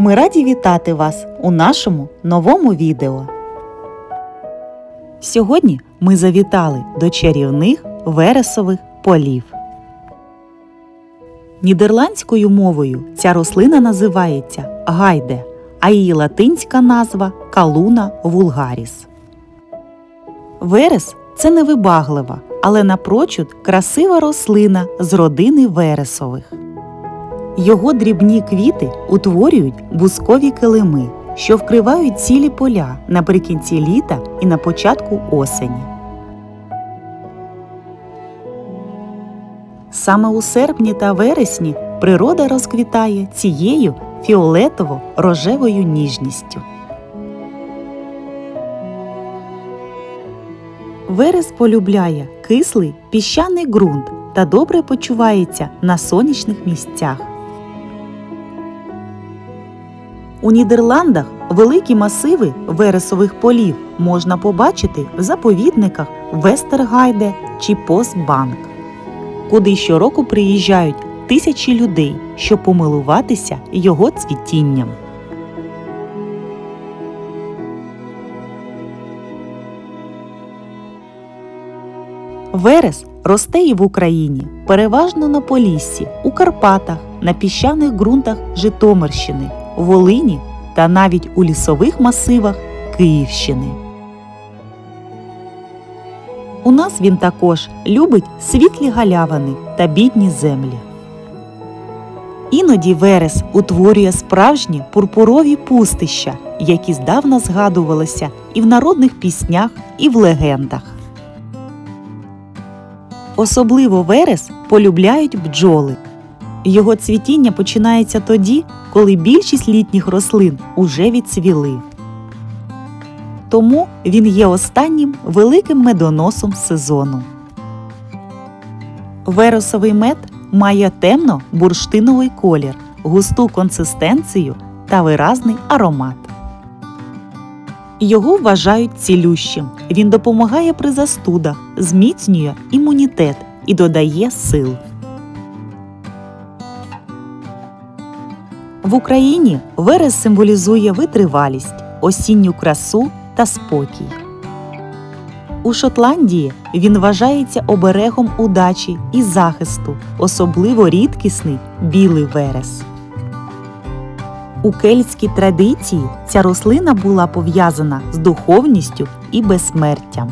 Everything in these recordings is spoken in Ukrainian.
Ми раді вітати вас у нашому новому відео. Сьогодні ми завітали до чарівних вересових полів. Нідерландською мовою ця рослина називається гайде, а її латинська назва калуна вулгаріс. Верес це невибаглива, але напрочуд красива рослина з родини вересових. Його дрібні квіти утворюють бускові килими, що вкривають цілі поля наприкінці літа і на початку осені. Саме у серпні та вересні природа розквітає цією фіолетово-рожевою ніжністю. Верес полюбляє кислий піщаний ґрунт та добре почувається на сонячних місцях. У Нідерландах великі масиви вересових полів можна побачити в заповідниках Вестергайде чи Постбанк, куди щороку приїжджають тисячі людей, щоб помилуватися його цвітінням. Верес росте і в Україні, переважно на Поліссі, у Карпатах, на піщаних ґрунтах Житомирщини, Волині та навіть у лісових масивах Київщини. У нас він також любить світлі галявини та бідні землі. Іноді верес утворює справжні пурпурові пустища, які здавна згадувалися і в народних піснях, і в легендах. Особливо верес полюбляють бджоли. Його цвітіння починається тоді, коли більшість літніх рослин уже відцвіли. Тому він є останнім великим медоносом сезону. Вересовий мед має темно бурштиновий колір, густу консистенцію та виразний аромат. Його вважають цілющим. Він допомагає при застудах, зміцнює імунітет і додає сил. В Україні верес символізує витривалість, осінню красу та спокій. У Шотландії він вважається оберегом удачі і захисту, особливо рідкісний білий верес. У кельтській традиції ця рослина була пов'язана з духовністю і безсмертям.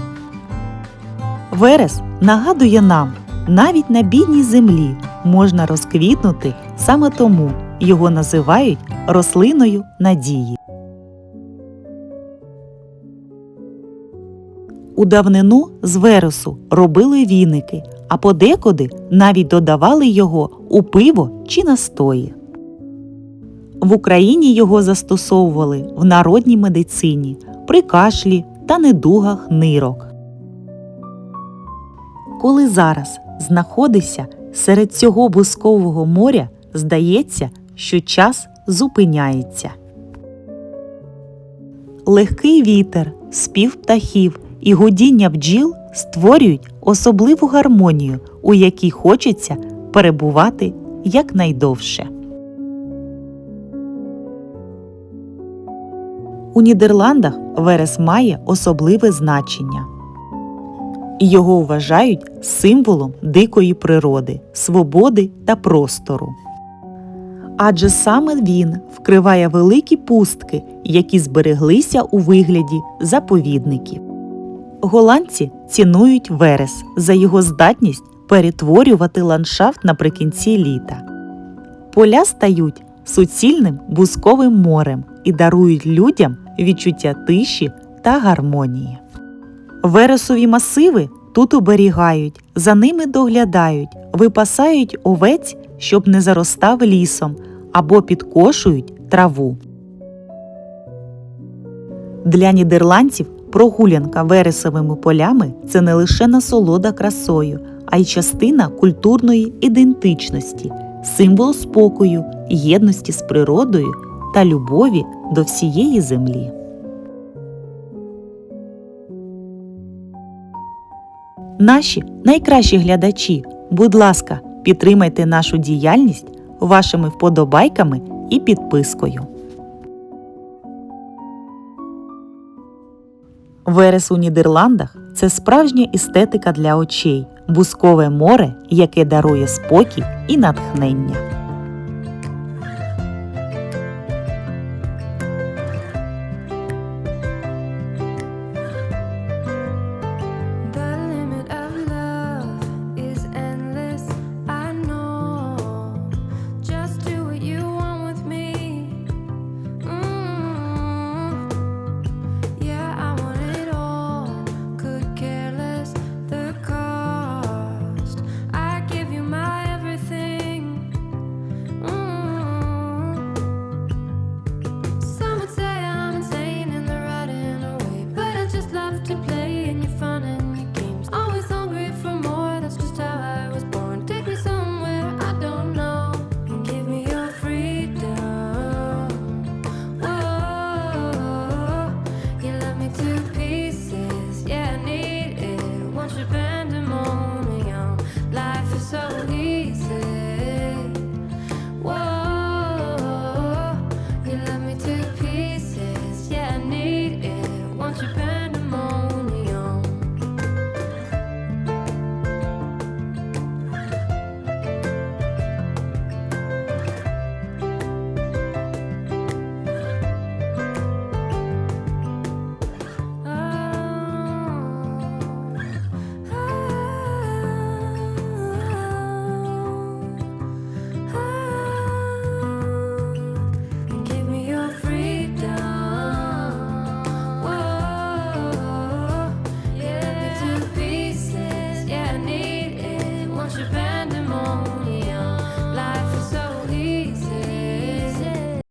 Верес нагадує нам, навіть на бідній землі можна розквітнути саме тому його називають рослиною надії. У давнину з вересу робили віники, а подекуди навіть додавали його у пиво чи настої. В Україні його застосовували в народній медицині при кашлі та недугах нирок. Коли зараз знаходишся серед цього бускового моря, здається, що час зупиняється. Легкий вітер, спів птахів і гудіння бджіл створюють особливу гармонію, у якій хочеться перебувати якнайдовше. У Нідерландах верес має особливе значення. Його вважають символом дикої природи, свободи та простору. Адже саме він вкриває великі пустки, які збереглися у вигляді заповідників. Голландці цінують верес за його здатність перетворювати ландшафт наприкінці літа. Поля стають суцільним бусковим морем і дарують людям відчуття тиші та гармонії. Вересові масиви тут оберігають, за ними доглядають, випасають овець, щоб не заростав лісом, або підкошують траву. Для нідерландців прогулянка вересовими полями це не лише насолода красою, а й частина культурної ідентичності, символ спокою, єдності з природою та любові до всієї землі. Наші найкращі глядачі, Будь ласка, підтримайте нашу діяльність вашими вподобайками і підпискою. Верес у Нідерландах це справжня естетика для очей, бускове море, яке дарує спокій і натхнення.